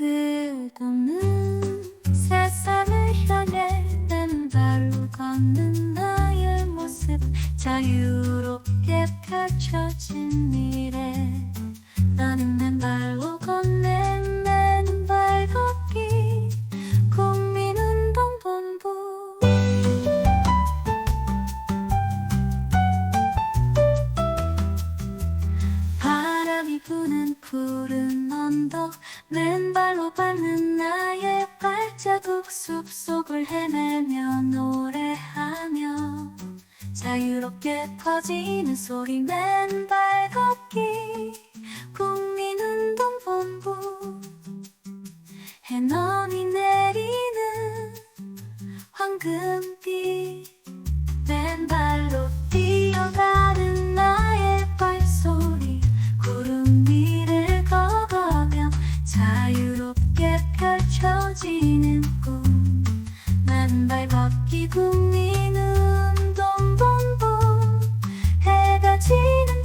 끝없는 세상을 향해 맨발로 걷는 나의 모습. 자유롭게 펼쳐진 미래. 나는 맨발로 걷는 맨발 걷기. 국민운동본부. 바람이 부는 푸른 언덕. 맨발 로 밟는 나의 발자국 숲속을 헤매며 노래하며 자유롭게 퍼지는 소리 맨발 걷기. 국민운동본부. 해넘이 내리는 황금빛 자유롭게 펼쳐지는 꿈? 맨발 걷기 국민 운동본부. 해가 지는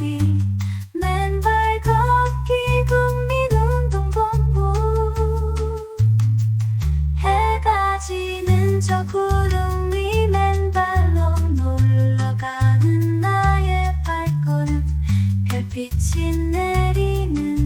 위 맨발 걷기 국민 운동본부. 해가 지는 저 구름 위 맨발로 놀러가는 나의 발걸음. 별빛이 내리는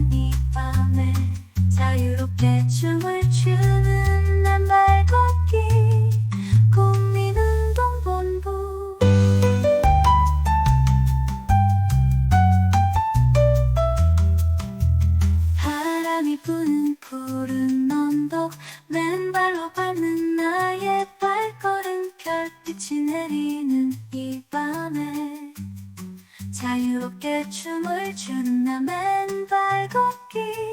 푸른 언덕 맨발로 밟는 나의 발걸음 별빛이 내리는 이 밤에. 자유롭게 춤을 추는 나 맨발 걷기